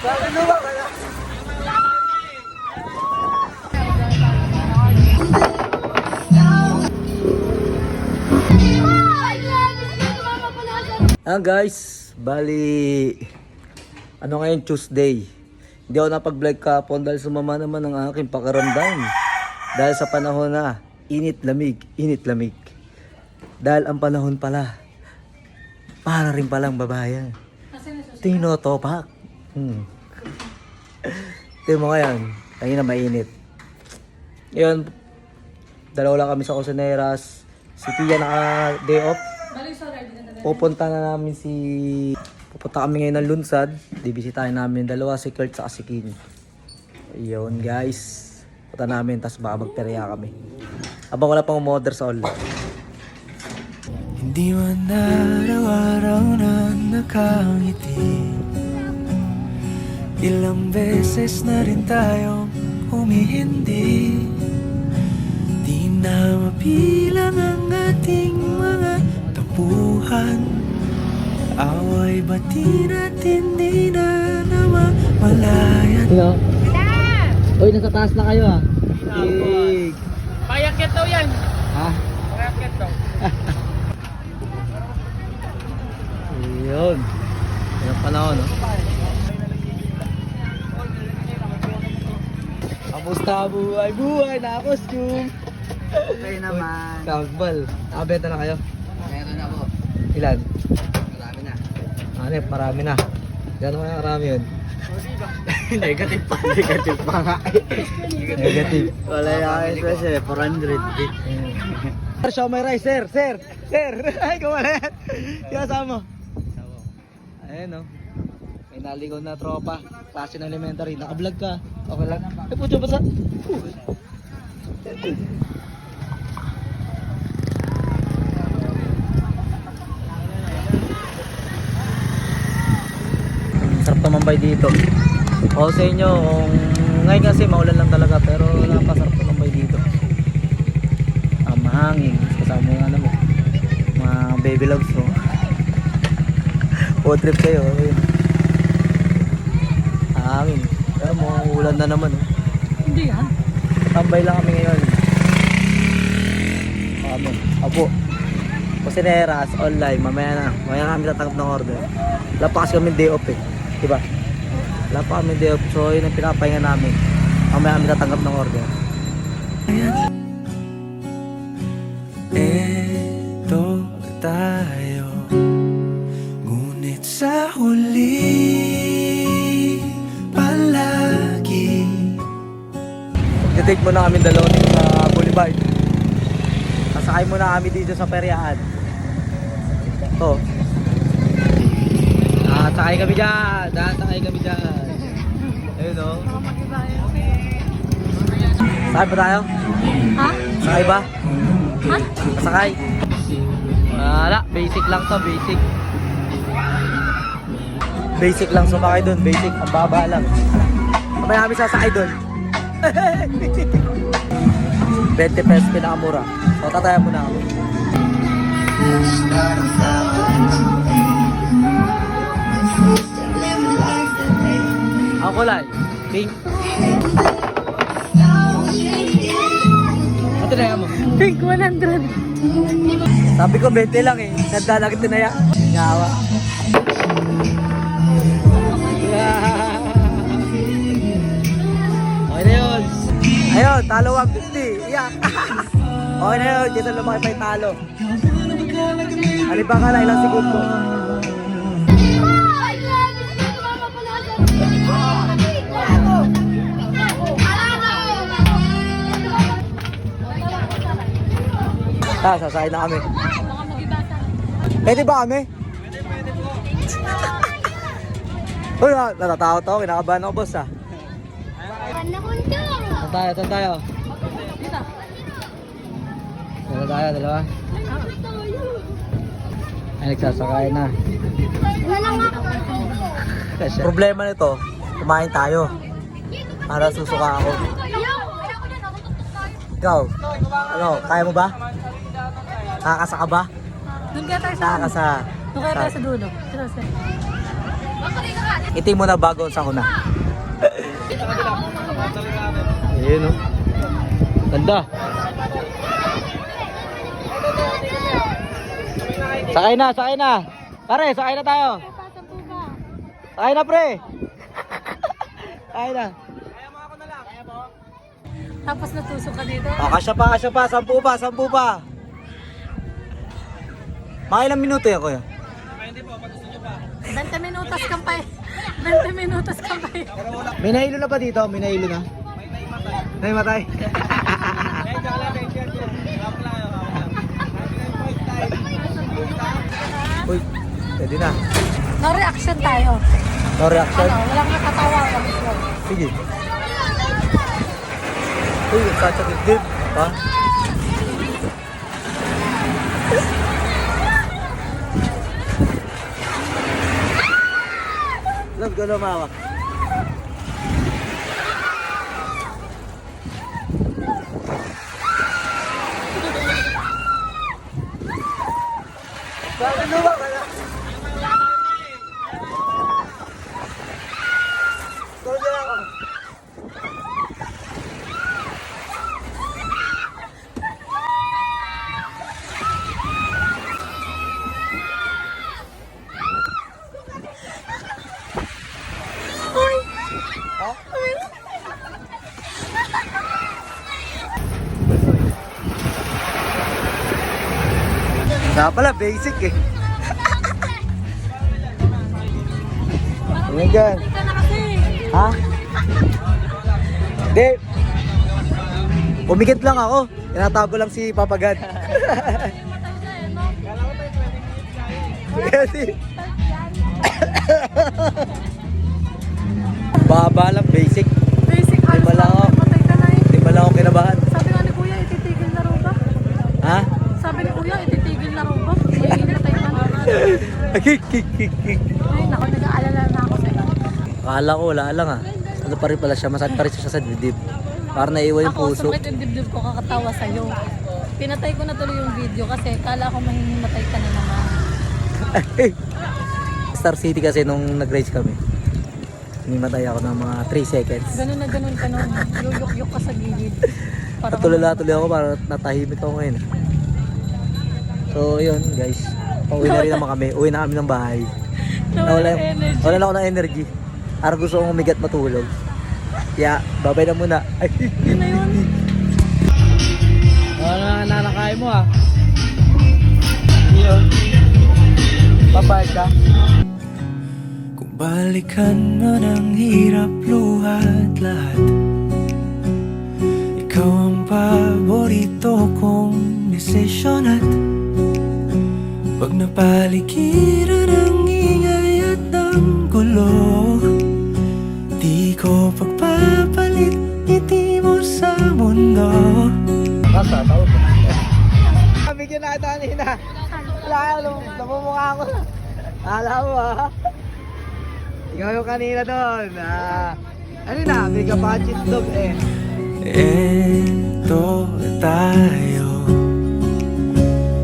Ah guys, bali ano ngayon Tuesday. Hindi ako napag-vlog kapon dahil sumama naman ang aking pakaramdam. Dahil sa panahon na init lamig, init lamig. Dahil ang panahon pala para rin palang babayan. Tinotopak. Hmm. Tingnan mo ngayon, kanina mainit. Ngayon, dalawa lang kami sa Cosaneras. Si Tia naka day off. Pupunta na namin si... Pupunta kami ngayon ng Lunsad. Bibisitahin namin dalawa, si Kurt sa si Kim. Ayun guys. Punta namin, tapos baka magperya kami. Abang wala pang umorder sa online. Hindi man araw-araw na nakangiti Ilang beses na rin tayong humihindi Di na mapilang ang ating mga tapuhan Away bati natin di na namamalayan Hello? Uy, nasa taas na kayo ah. Tig. Payakit daw yan. Ha? Payakit daw. Ayun. Ayun panahon, no? Kamusta buhay? Buhay na costume! Okay naman. Kambal. Nakabenta na kayo? Meron na po. Ilan? Marami na. Hanep, marami na. Gano'n kaya karami yun? Negative pa. Negative pa nga. Negative. Wala yung aking special. 400. Sir, show my rice, sir! Sir! Sir! Ay, kumalit! Yung kasama mo. Ayan, no? Naligaw na tropa. Klase ng elementary. Naka-vlog ka. Okay lang. Eh, puto ba sa... Sarap tumambay dito. O sa inyo, kung ngayon kasi maulan lang talaga pero napasarap tumambay dito. Ah, mahangin. Kasama mo yung ano mo. Mga baby loves mo. Road trip kayo. Okay. Hangin. Pero mo, ulan na naman. Oh. Hindi yan. Tambay lang kami ngayon. Kami. Apo. Kusineras, online, mamaya na. Mamaya na kami tatanggap ng order. Wala pa kasi kami day off eh. Diba? Wala pa kami day off. So yun ang pinapahinga namin. Mamaya kami tatanggap ng order. Eto Titake muna kami dalawa dito sa Boulevard. Sasakay muna kami dito sa Periaan. To. Ah, sakay kami dyan. Dahil sakay kami dyan. Ayun o. Sakay ba tayo? Ha? Sakay ba? Ha? Sakay. Wala, basic lang to, basic. Basic lang sumakay dun, basic. Ang baba lang. Mamaya kami sasakay dun. 20 pesos pinakamura. So, tataya muna kami. Ang kulay, pink. Ito na mo. Pink 100. Sabi ko 20 lang eh. Sanda lang tinaya. Nyawa. okay Ayun, talo 150. Iyak. okay na yun. Dito lumaki pa yung talo. Alibang ka na ilang segundo. Ah, sasakay na kami. Pwede ba kami? Uy, ah, natatakot ako. Kinakabahan ako, boss, ah. Tayo? Saan tayo? Saan tayo, dalawa? Ay, nagsasakay na. Problema nito, kumain tayo. Para susuka ako. Ikaw, ano, kaya mo ba? Nakakasa ka ba? Doon kaya tayo sa Nakakasa. Doon kaya tayo sa dulo. Iting mo na bago sa kuna. Ayun oh. Ganda. Sakay na, sakay na. Pare, sakay na tayo. Sakay na pre. Sakay na. Tapos natusok ka dito. O, kasya pa, kasya pa. Sampu pa, sampu pa. Mga ilang minuto yan, kuya? 20 minutos kang pa 20 minutos kang pa May nahilo na ba dito? May nahilo na? May matay. Uy, pwede na. No reaction tayo. No reaction? Ano, walang nakatawa, walang. Sige. Uy, kacha dibdib. Ha? Ko lumawak. Bakit lumawak ka na? Tulog na ako. Nga pala, basic eh. Ano dyan? Na kasi. Ha? Hindi. Umikit lang ako. Tinatago lang si Papa God. Kasi... Ay, naku, nag-aalala na ako sa'yo. Akala ko, wala lang ah. Ano pa rin pala siya, masakit pa rin siya sa dibdib. Parang naiwan yung Ako, puso. sumakit yung dibdib ko kakatawa sa'yo. Pinatay ko na tuloy yung video kasi kala ko mahihimatay ka na naman. Star City kasi nung nag-race kami. Hinimatay ako ng mga 3 seconds. Ganun na ganun ka nun. Yuyuk-yuk ka sa gilid. Para Natulala tuloy ako para natahimik ako ngayon. So yun guys. Pauwi na rin naman kami. Uwi na kami ng bahay. Nawala wala na ako ng energy. Para gusto kong umigat matulog. Kaya babay na muna. Ay, Yun na yun. Ano na nanakain mo ah? Yun. Papayag ka? Kung balikan man ang hirap luhat lahat Ikaw ang paborito kong desisyon at Huwag na paligiran ang ingay at ang gulo Di ko pagpapalit ngiti mo sa mundo. Basta, tawag ko na Bigyan na ito kanina Wala, namumukha ko. Alam mo ha Ikaw yung kanina doon ah. Ano na, bigyan pa chit dog eh. Ito tayo.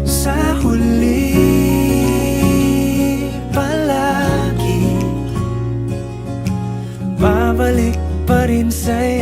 Sa huli bumalik pa rin sa'yo.